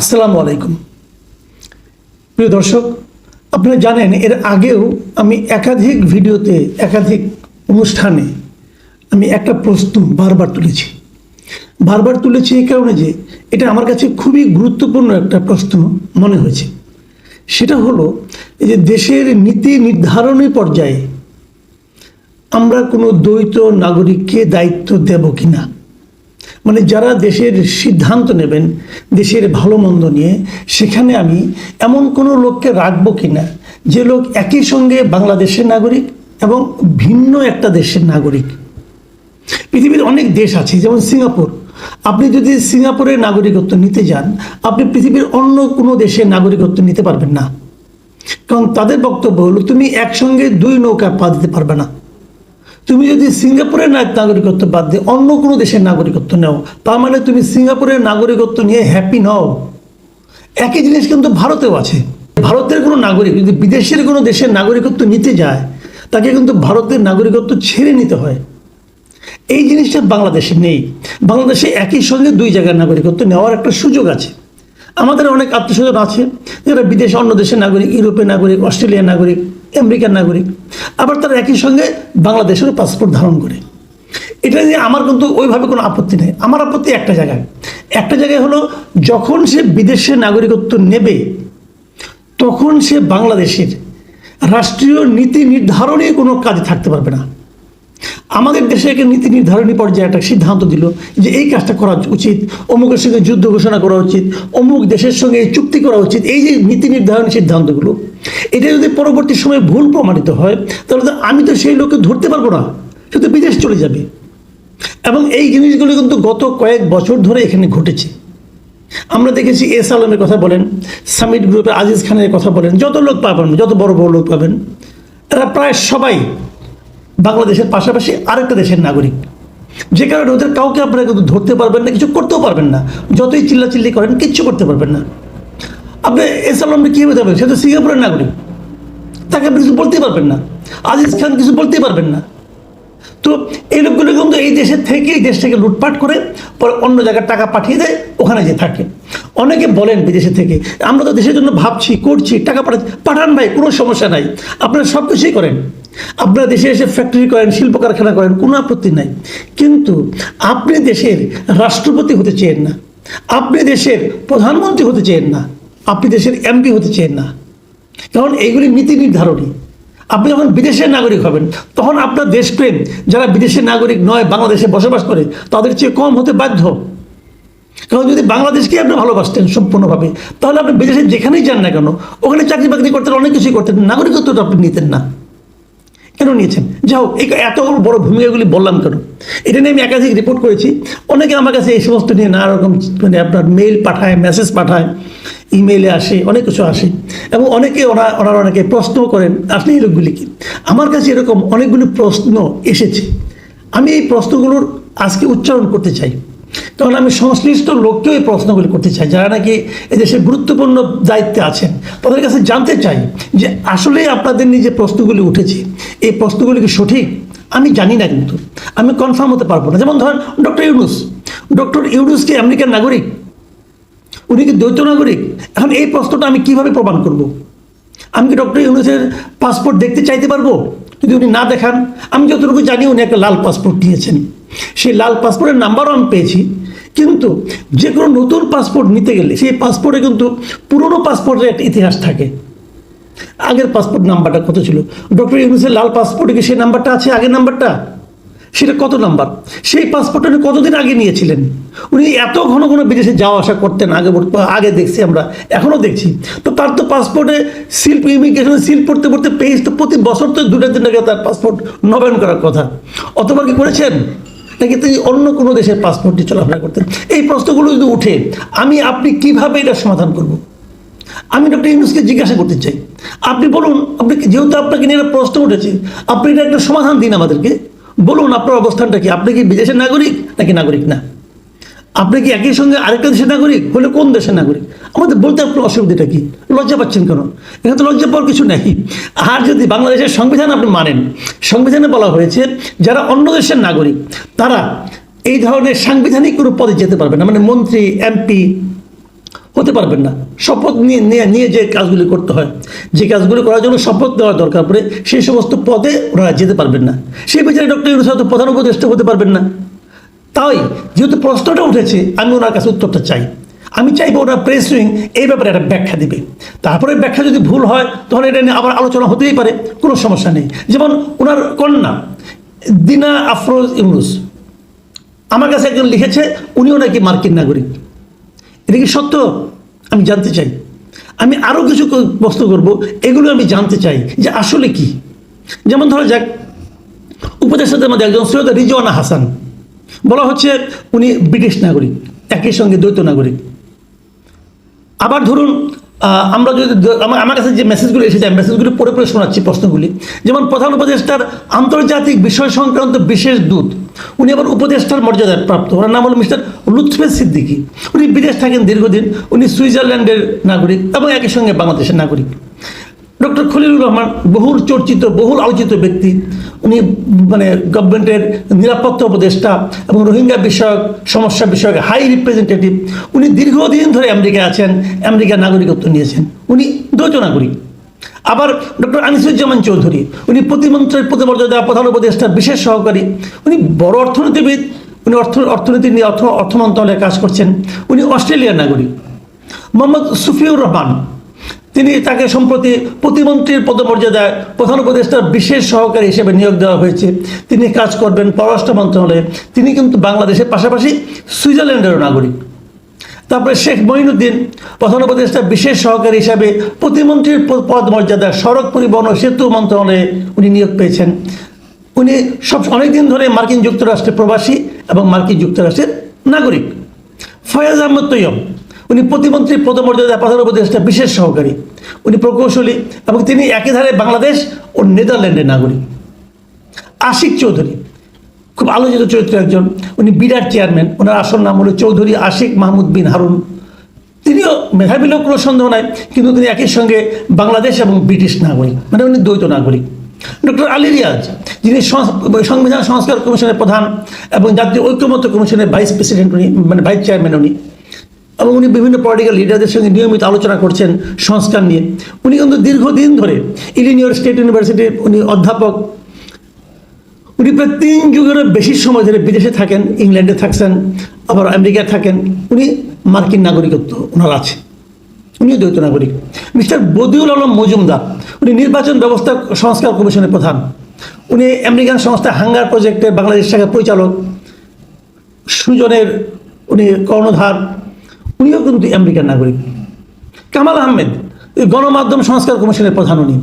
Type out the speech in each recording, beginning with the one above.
আসসালামু আলাইকুম। প্রিয় দর্শক, আপনারা জানেন, এর আগেও আমি একাধিক ভিডিওতে, একাধিক অনুষ্ঠানে আমি একটা প্রশ্ন বারবার তুলেছি। বারবার তুলেছি এই কারণে যে এটা আমার কাছে খুবই গুরুত্বপূর্ণ একটা প্রশ্ন মনে হয়েছে। সেটা হলো যে দেশের নীতি নির্ধারণী পর্যায়ে আমরা কোনো দ্বৈত নাগরিককে দায়িত্ব দেব কিনা? মানে যারা দেশের সিদ্ধান্ত নেবেন, দেশের ভালো মন্দ নিয়ে, সেখানে আমি এমন কোনো লোককে রাখব কিনা? যে লোক একই সঙ্গে বাংলাদেশের নাগরিক এবং ভিন্ন একটা দেশের নাগরিক। পৃথিবীর অনেক দেশ আছে, যেমন সিঙ্গাপুর। আপনি যদি সিঙ্গাপুরের নাগরিকত্ব নিতে যান, আপনি পৃথিবীর অন্য কোনো দেশের নাগরিকত্ব নিতে পারবেন না। কারণ তাদের বক্তব্য হলো, তুমি একসঙ্গে দুই নৌকা পা দিতে পারবে না। তুমি যদি সিঙ্গাপুরের নাগরিকত্ব বাদ দিয়ে অন্য কোনো দেশের নাগরিকত্ব নাও, তার মানে তুমি সিঙ্গাপুরের নাগরিকত্ব নিয়ে হ্যাপি নও। একই জিনিস কিন্তু ভারতেও আছে। ভারতের কোনো নাগরিক যদি বিদেশের কোনো দেশের নাগরিকত্ব নিতে যায়, তাকে কিন্তু ভারতের নাগরিকত্ব ছেড়ে নিতে হয়। এই জিনিসটা বাংলাদেশে নেই। বাংলাদেশে একই সঙ্গে দুই জায়গার নাগরিকত্ব নেওয়ার একটা সুযোগ আছে। আমাদের অনেক আত্মীয়স্বজন আছে, যারা বিদেশে অন্য দেশের নাগরিক, ইউরোপের নাগরিক, অস্ট্রেলিয়ার নাগরিক। আমেরিকার নাগরিক, আবার তারা একই সঙ্গে বাংলাদেশের পাসপোর্ট ধারণ করে। এটা নিয়ে আমার কিন্তু ওইভাবে কোনো আপত্তি নেই। আমার আপত্তি একটা জায়গায়। একটা জায়গায় হলো, যখন সে বিদেশে নাগরিকত্ব নেবে, তখন সে বাংলাদেশের রাষ্ট্রীয় নীতি নির্ধারণে কোনো কাজে থাকতে পারবে না। আমাদের দেশে একটা নীতি নির্ধারণী পর্যায়ে একটা সিদ্ধান্ত দিল যে এই কাজটা করা উচিত, অমুকের সঙ্গে যুদ্ধ ঘোষণা করা উচিত, অমুক দেশের সঙ্গে চুক্তি করা উচিত, এই যে নীতি নির্ধারণী সিদ্ধান্তগুলো, এটা যদি পরবর্তী সময়ে ভুল প্রমাণিত হয়, তাহলে তো আমি তো সেই লোককে ধরতে পারব না, সে তো বিদেশ চলে যাবে। এবং এই জিনিসগুলো কিন্তু গত কয়েক বছর ধরে এখানে ঘটেছে। আমরা দেখেছি এস আলমের কথা বলেন সামিট গ্রুপের আজিজ খানের কথা বলেন, যত লোক পাবেন, যত বড় বড় লোক পাবেন, তারা প্রায় সবাই বাংলাদেশের পাশাপাশি আরেকটা দেশের নাগরিক। যে কারণে ওদের কাউকে আপনারা কিন্তু ধরতে পারবেন না, কিছু করতেও পারবেন না। যতই চিল্লাচিল্লি করেন, কিচ্ছু করতে পারবেন না। আপনি এস আলমকে হতে পারবেন সে তো সিঙ্গাপুরের নাগরিক। তাকে আপনি কিছু বলতেই পারবেন না। আজিজ খান কিছু বলতেই পারবেন না। তো এই লোকগুলো কিন্তু এই দেশের থেকে এই দেশটাকে লুটপাট করে পরে অন্য জায়গায় টাকা পাঠিয়ে দেয়, ওখানে যে থাকে। অনেকে বলেন বিদেশে থেকে, আমরা তো দেশের জন্য ভাবছি, করছি, টাকা পাঠাচ্ছি। পাঠান ভাই, কোনো সমস্যা নাই। আপনারা সব কিছুই করেন। আপনারা দেশে এসে ফ্যাক্টরি করেন শিল্প কারখানা করেন, কোনো আপত্তি নাই। কিন্তু আপনি দেশের রাষ্ট্রপতি হতে চেয়েন না। আপনি দেশের প্রধানমন্ত্রী হতে চেয়েন না। আপনি দেশের এমপি হতে চেয়েন না। কারণ এইগুলি নীতি নির্ধারণী। আপনি যখন বিদেশের নাগরিক হবেন, তখন আপনার দেশপ্রেম, যারা বিদেশের নাগরিক নয়, বাংলাদেশে বসবাস করে, তাদের চেয়ে কম হতে বাধ্য। কারণ যদি বাংলাদেশকে আপনি ভালোবাসতেন সম্পূর্ণভাবে, তাহলে আপনি বিদেশে যেখানেই যান না কেন, ওখানে চাকরি বাকরি করতেন, অনেক কিছুই করতেন, নাগরিকত্বটা আপনি নিতেন না। কেন নিয়েছেন? যাই হোক এত বড় ভূমিকাগুলি বললাম কেন? এটা নিয়ে আমি একাধিক রিপোর্ট করেছি। অনেকে আমার কাছে এই সমস্ত নিয়ে নানা রকম মানে আপনার মেইল পাঠায় মেসেজ পাঠায় ইমেইলে আসে, অনেক কিছু আসে। এবং অনেকে ওরা, ওনারা অনেকে প্রশ্ন করেন আপনি এই লোকগুলি কি? আমার কাছে এরকম অনেকগুলি প্রশ্ন এসেছে। আমি এই প্রশ্নগুলোর আজকে উচ্চারণ করতে চাই। কারণ আমি সংশ্লিষ্ট লোককেও এই প্রশ্নগুলি করতে চাই, যারা নাকি এদেশের গুরুত্বপূর্ণ দায়িত্বে আছেন, তাদের কাছে জানতে চাই যে আসলে আপনাদের যে প্রশ্নগুলি উঠেছে, এই প্রশ্নগুলি কি সঠিক? আমি জানি না কিন্তু, আমি কনফার্ম হতে পারব না। যেমন ধরেন ডক্টর ইউনুস ডক্টর ইউনুস কি আমেরিকার নাগরিক? উনি কি দ্বৈত নাগরিক? এখন এই প্রশ্নটা আমি কীভাবে প্রমাণ করব? আমি কি ডক্টর ইউনুসের পাসপোর্ট দেখতে চাইতে পারব? যদি উনি না দেখান, আমি যতটুকু জানি উনি একটা লাল পাসপোর্ট নিয়েছেন। সেই লাল পাসপোর্টের নাম্বারও আমি পেয়েছি। কিন্তু যে কোনো নতুন পাসপোর্ট নিতে গেলে, সেই পাসপোর্টে কিন্তু পুরনো পাসপোর্টের একটা ইতিহাস থাকে। আগের পাসপোর্ট নাম্বারটা কত ছিল? ডক্টর ইউনুসের লাল পাসপোর্টে কি সেই নাম্বারটা আছে, আগের নাম্বারটা? সেটা কত নাম্বার? সেই পাসপোর্টটা উনি কতদিন আগে নিয়েছিলেন? উনি এত ঘন ঘন বিদেশে যাওয়া আসা করতেন, আগে আগে দেখছি আমরা এখনও দেখছি। তো তার তো পাসপোর্টে সিল ইমিগ্রেশনে সিল পড়তে পড়তে পেজ তো প্রতি বছর তো দুটো দিন আগে তার পাসপোর্ট নবায়ন করার কথা। অথবা কি করেছেন? নাকি তিনি অন্য কোনো দেশের পাসপোর্ট দিয়ে চলাফেরা করতেন? এই প্রশ্নগুলো যদি উঠে, আমি, আপনি কীভাবে এটা সমাধান করব? আমি ডক্টর ইউনুসকে জিজ্ঞাসা করতে চাই। আপনি বলুন, আপনি যেহেতু আপনাকে নিয়ে একটা প্রশ্ন উঠেছে, আপনি এটা একটা সমাধান দিন আমাদেরকে। বলুন আপনার অবস্থানটা কি? আপনি কি বিদেশের নাগরিক নাকি নাগরিক না? আপনি কি একই সঙ্গে আরেকটা দেশের নাগরিক? হলে কোন দেশের নাগরিক? আমাদের বলতে আপনার অসুবিধাটা কি? লজ্জা পাচ্ছেন কেন? এখানে তো লজ্জা পাওয়ার কিছু নেই। আর যদি বাংলাদেশের সংবিধান আপনি মানেন, সংবিধানে বলা হয়েছে যারা অন্য দেশের নাগরিক, তারা এই ধরনের সাংবিধানিক কোনো পদে যেতে পারবে না। মানে মন্ত্রী, এমপি হতে পারবেন না। শপথ নিয়ে নিয়ে যে কাজগুলি করতে হয়, যে কাজগুলি করার জন্য শপথ দেওয়ার দরকার পড়ে, সেই সমস্ত পদে ওনারা যেতে পারবেন না। সেই বিচারে ডক্টর ইউনুস হয়তো প্রধান উপদেষ্টা হতে পারবেন না। তাই যেহেতু প্রশ্নটা উঠেছে, আমি ওনার কাছে উত্তরটা চাই। আমি চাইব ওনার প্রেস উইং এই ব্যাপারে একটা ব্যাখ্যা দিবে। তারপরে ব্যাখ্যা যদি ভুল হয় তখন এটা নিয়ে আবার আলোচনা হতেই পারে, কোনো সমস্যা নেই। যেমন ওনার কন্যা, দিনা আফরোজ ইউনুস, আমার কাছে একজন লিখেছে, উনিও নাকি মার্কিন নাগরিক। এটা কি সত্য? আমি জানতে চাই। আমি আরও কিছু প্রশ্ন করব। এগুলো আমি জানতে চাই যে আসলে কি? যেমন ধরা যাক, উপদেষ্টাদের মধ্যে একজন সৈয়দ রিজওয়ানা হাসান। বলা হচ্ছে উনি ব্রিটিশ নাগরিক, একই সঙ্গে দ্বৈত নাগরিক। আবার ধরুন আমরা যদি আমার কাছে যে মেসেজগুলো এসেছে মেসেজগুলো পড়ে পড়ে শোনাচ্ছি প্রশ্নগুলি। যেমন প্রধান উপদেষ্টার আন্তর্জাতিক বিষয় সংক্রান্ত বিশেষ দূত, উনি আবার উপদেষ্টার মর্যাদায় প্রাপ্ত। ওনার নাম হল মিস্টার লুৎফে সিদ্দিকি। উনি বিদেশ থাকেন দীর্ঘদিন। উনি সুইজারল্যান্ডের নাগরিক এবং একই সঙ্গে বাংলাদেশের নাগরিক। ডক্টর খলিলুর রহমান বহুল চর্চিত, বহুল আলোচিত ব্যক্তি। উনি মানে গভর্নমেন্টের নিরাপত্তা উপদেষ্টা এবং রোহিঙ্গা বিষয়ক, সমস্যা বিষয়ক হাই রিপ্রেজেন্টেটিভ উনি দীর্ঘদিন ধরে আমেরিকায় আছেন আমেরিকার নাগরিকত্ব নিয়েছেন। উনি দ্বৈত নাগরিক। আবার ডক্টর আনিসুজ্জামান চৌধুরী, উনি প্রতিমন্ত্রীর প্রতিমর্যাদা প্রধান উপদেষ্টার বিশেষ সহকারী। উনি বড় অর্থনীতিবিদ, উনি অর্থ, অর্থনীতি নিয়ে অর্থ অর্থ মন্ত্রণালয়ে কাজ করছেন। উনি অস্ট্রেলিয়ার নাগরিক। মোহাম্মদ সুফিউর রহমান তিনি তাকে সম্প্রতি প্রতিমন্ত্রীর পদমর্যাদায় প্রধান উপদেষ্টার বিশেষ সহকারী হিসেবে নিয়োগ দেওয়া হয়েছে। তিনি কাজ করবেন পররাষ্ট্র মন্ত্রণালয়ে। তিনি কিন্তু বাংলাদেশের পাশাপাশি সুইজারল্যান্ডেরও নাগরিক। তারপরে শেখ মঈনুদ্দিন, প্রধান উপদেষ্টা বিশেষ সহকারী হিসাবে প্রতিমন্ত্রীর প- পদ মর্যাদা সড়ক পরিবহন ও সেতু মন্ত্রণালয়ে উনি নিয়োগ পেয়েছেন। উনি সব অনেকদিন ধরে মার্কিন যুক্তরাষ্ট্রের প্রবাসী এবং মার্কিন যুক্তরাষ্ট্রের নাগরিক। ফয়াজ আহমদ তৈয়ব, উনি প্রতিমন্ত্রী পদমর্যাদা প্রধান উপদেষ্টা বিশেষ সহকারী। উনি প্রকৌশলী এবং তিনি একই ধারে বাংলাদেশ ও নেদারল্যান্ডের নাগরিক। আশিক চৌধুরী, খুব আলোচিত চরিত্র একজন। উনি বিরাট চেয়ারম্যান, ওনার আসল নাম হলো চৌধুরী আশিক মাহমুদ বিন হারুন। তিনিও মেধাবী লোক কোনো সন্দেহ নাই, কিন্তু তিনি একই সঙ্গে বাংলাদেশ এবং ব্রিটিশ নাগরিক মানে উনি দ্বৈত নাগরিক। ডক্টর আলী রিয়াজ, যিনি সংবিধান সংস্কার কমিশনের প্রধান এবং জাতীয় ঐক্যমত্য কমিশনের ভাইস প্রেসিডেন্ট উনি মানে ভাইস চেয়ারম্যান উনি। এবং উনি বিভিন্ন পলিটিক্যাল লিডারদের সঙ্গে নিয়মিত আলোচনা করছেন সংস্কার নিয়ে। উনি কিন্তু দীর্ঘদিন ধরে ইলিনিয়র স্টেট ইউনিভার্সিটির উনি অধ্যাপক। উনি প্রায় তিন যুগেরও বেশি সময় ধরে বিদেশে থাকেন, ইংল্যান্ডে থাকছেন, আবার আমেরিকায় থাকেন। উনি মার্কিন নাগরিকত্ব ওনার আছে। উনিও দ্বৈত নাগরিক। মিস্টার বদিউল আলম মজুমদার, উনি নির্বাচন ব্যবস্থা সংস্কার কমিশনের প্রধান। উনি আমেরিকান সংস্থা হাঙ্গার প্রজেক্টের বাংলাদেশ শাখার পরিচালক। সুজনের উনি কর্ণধার। উনিও কিন্তু আমেরিকান নাগরিক। কামাল আহমেদ গণমাধ্যম সংস্কার কমিশনের প্রধান উনি।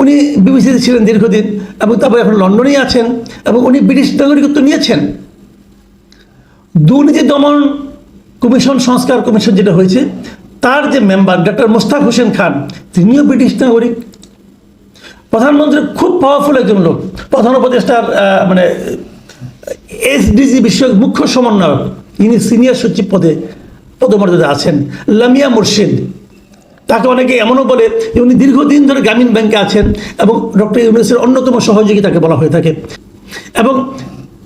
উনি বিবিসিতে ছিলেন দীর্ঘদিন এবং তারপরে এখন লন্ডনেই আছেন এবং উনি ব্রিটিশ নাগরিকত্ব নিয়েছেন। দুর্নীতি দমন কমিশন, সংস্কার কমিশন যেটা হয়েছে, তার যে মেম্বার ডক্টর মোস্তাক হোসেন খান, তিনিও ব্রিটিশ নাগরিক। প্রধানমন্ত্রী খুব পাওয়ারফুল একজন লোক, প্রধান উপদেষ্টার মানে এসডিজি বিষয়ক মুখ্য সমন্বয়ক, ইনি সিনিয়র সচিব পদে। পদমর্যাদা আছেন, লামিয়া মুর্শিদ। তাকে অনেকে এমনও বলে যে উনি দীর্ঘদিন ধরে গ্রামীণ ব্যাংকে আছেন এবং ডক্টর ইউনুসের অন্যতম সহযোগী তাকে বলা হয়ে থাকে এবং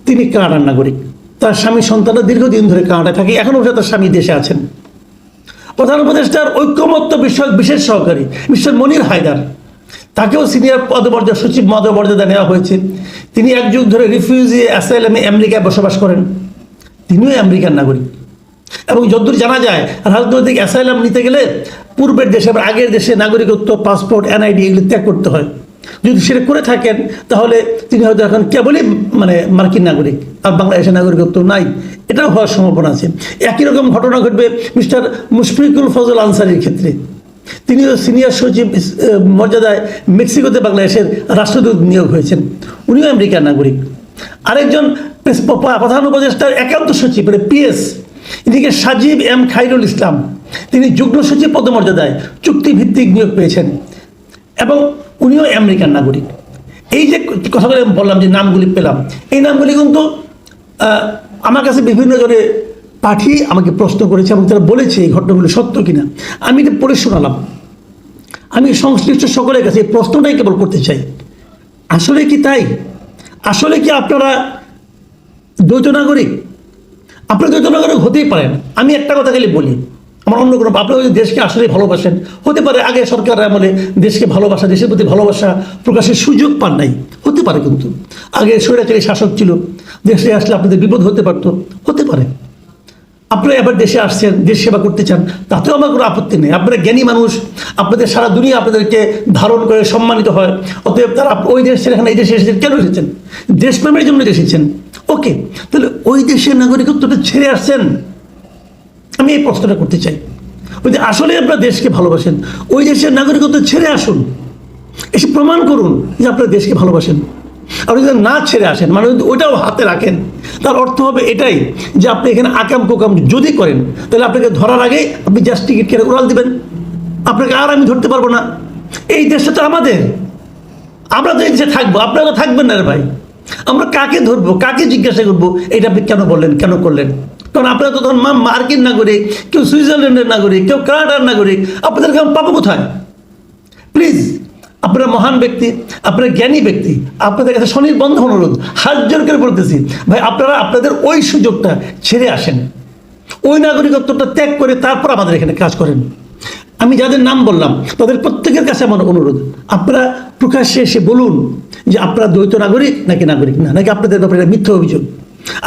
তিনি কানাডার নাগরিক। তার স্বামী সন্তানরা দীর্ঘদিন ধরে কানাডায় থাকে এখনও তার স্বামী দেশে আছেন। প্রধান উপদেষ্টার ঐক্যমত্য বিষয়ক বিশেষ সহকারী, মিস্টার মনির হায়দার, তাকেও সিনিয়র পদমর্যাদা, সচিব পদমর্যাদা নেওয়া হয়েছে। তিনি এক যুগ ধরে রিফিউজি অ্যাসাইলামে আমেরিকায় বসবাস করেন। তিনিও আমেরিকার নাগরিক। এবং যদ্দূর জানা যায়, রাজনৈতিক অ্যাসাইলাম নিতে গেলে পূর্বের দেশে বা আগের দেশে নাগরিকত্ব পাসপোর্ট এনআইডি এগুলি ত্যাগ করতে হয়। যদি সেটা করে থাকেন, তাহলে তিনি হয়তো এখন কেবলই মানে মার্কিন নাগরিক, আর বাংলাদেশের নাগরিকত্ব নাই। এটাও হওয়ার সম্ভাবনা আছে। একই রকম ঘটনা ঘটবে মিস্টার মুশফিকুল ফজল আনসারির ক্ষেত্রে। তিনিও সিনিয়র সচিব মর্যাদায় মেক্সিকোতে বাংলাদেশের রাষ্ট্রদূত নিয়োগ হয়েছেন। উনিও আমেরিকার নাগরিক। আরেকজন প্রধান উপদেষ্টার একান্ত সচিব মানে পিএস এদিকে সাজিব এম খাইরুল ইসলাম, তিনি যুগ্ম সচিব পদমর্যাদায় চুক্তিভিত্তিক নিয়োগ পেয়েছেন এবং উনিও আমেরিকান নাগরিক। এই যে কথাগুলো আমি বললাম যে নামগুলি পেলাম, এই নামগুলি কিন্তু আমার কাছে বিভিন্ন জনে পাঠিয়ে আমাকে প্রশ্ন করেছে এবং তারা বলেছে এই ঘটনাগুলো সত্য কিনা। আমি এটা পড়ে শোনালাম। আমি সংশ্লিষ্ট সকলের কাছে এই প্রশ্নটাই কেবল করতে চাই। আসলে কি তাই? আসলে কি আপনারা দ্বৈত নাগরিক? আপনারা দ্বৈত নাগরিক হতেই পারেন, আমি একটা কথা খালি বলি, আমার অন্য কোনো আপনারা যদি দেশকে আসলে ভালোবাসেন, হতে পারে আগে সরকার আমলে দেশকে ভালোবাসা, দেশের প্রতি ভালোবাসা প্রকাশের সুযোগ পান নাই, হতে পারে কিন্তু। আগে স্বৈরাচারী শাসক ছিল, দেশে আসলে আপনাদের বিপদ হতে পারতো, হতে পারে। আপনারা এবার দেশে আসছেন, দেশ সেবা করতে চান, তাতেও আমার কোনো আপত্তি নেই। আপনারা জ্ঞানী মানুষ, আপনাদের সারা দুনিয়া আপনাদেরকে ধারণ করে সম্মানিত হয়, অতএব তারা ওই দেশ এখানে এই দেশে এসেছেন, কেন এসেছেন? দেশপ্রেমের জন্য এসেছেন। ওকে তাহলে ওই দেশের নাগরিকত্বটা ছেড়ে আসছেন। আমি এই প্রশ্নটা করতে চাই। যে আসলে আপনার দেশকে ভালোবাসেন। ওই দেশের নাগরিকত্ব ছেড়ে আসুন। এসে প্রমাণ করুন যে আপনারা দেশকে ভালোবাসেন। আর যদি না ছেড়ে আসেন মানে যদি ওইটাও হাতে রাখেন, তার অর্থ হবে এটাই যে আপনি এখানে আকাম কোকাম যদি করেন, তাহলে আপনাকে ধরার আগে আপনি জাস্ট টিকিট কেটে উড়াল দিবেন। আপনাকে আর আমি ধরতে পারব না। এই দেশটা তো আমাদের। আমরা তো এই দেশে থাকব। আপনারা থাকবেন না রে ভাই। আমরা কাকে ধরবো? কাকে জিজ্ঞাসা করব? এটা আপনি কেন বললেন? কেন করলেন? কারণ আপনারা তো মা- মার্কিন নাগরিক, কেউ সুইজারল্যান্ডের নাগরিক, কেউ কানাডার নাগরিক, আপনাদের আমি পাবো কোথায়? প্লিজ, আপনারা মহান ব্যক্তি, আপনারা জ্ঞানী ব্যক্তি, আপনাদের কাছে স্বনির্বন্ধ অনুরোধ, হাত জোর করে বলতেছি, ভাই, আপনারা আপনাদের ওই সুযোগটা ছেড়ে আসেন। ওই নাগরিকত্বটা ত্যাগ করে তারপর আমাদের এখানে কাজ করেন। আমি যাদের নাম বললাম, তাদের প্রত্যেকের কাছে আমার অনুরোধ। আপনারা প্রকাশ্যে এসে বলুন যে আপনারা দ্বৈত নাগরিক নাকি নাগরিক না, নাকি আপনাদের ব্যাপারে মিথ্যা অভিযোগ?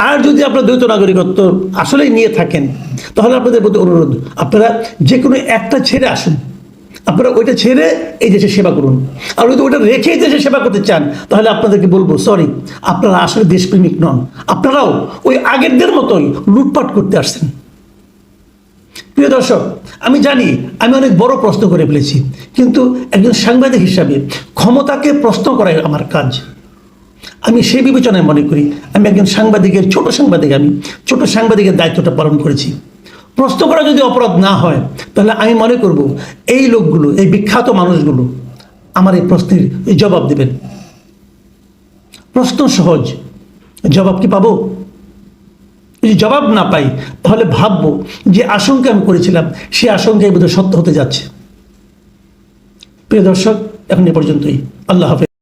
আর যদি আপনারা দ্বৈত নাগরিকত্ব আসলেই নিয়ে থাকেন, তাহলে আপনাদের প্রতি অনুরোধ, আপনারা যে কোনো একটা ছেড়ে আসুন। আপনারা ওইটা ছেড়ে এই দেশে সেবা করুন। আর যদি ওইটা রেখে এই দেশে সেবা করতে চান, তাহলে আপনাদেরকে বলব, সরি, আপনারা আসলে দেশপ্রেমিক নন। আপনারাও ওই আগেরদের মতোই লুটপাট করতে আসছেন। প্রিয় দর্শক, আমি জানি আমি অনেক বড় প্রশ্ন করে ফেলেছি, কিন্তু একজন সাংবাদিক হিসাবে ক্ষমতাকে প্রশ্ন করাই আমার কাজ। আমি সেই বিবেচনায় মনে করি, আমি একজন সাংবাদিকের, ছোট সাংবাদিক আমি, ছোট সাংবাদিকের দায়িত্বটা পালন করেছি। প্রশ্ন করা যদি অপরাধ না হয়, তাহলে আমি মনে করব এই লোকগুলো, এই বিখ্যাত মানুষগুলো আমার এই প্রশ্নের জবাব দেবেন। প্রশ্ন সহজ, জবাব কি পাবো? যদি জবাব না পাই, তাহলে ভাববো যে আশঙ্কা আমি করেছিলাম সে আশঙ্কাই বোধহয় সত্য হতে যাচ্ছে। প্রিয় দর্শক, এখন এ পর্যন্তই। আল্লাহ হাফেজ।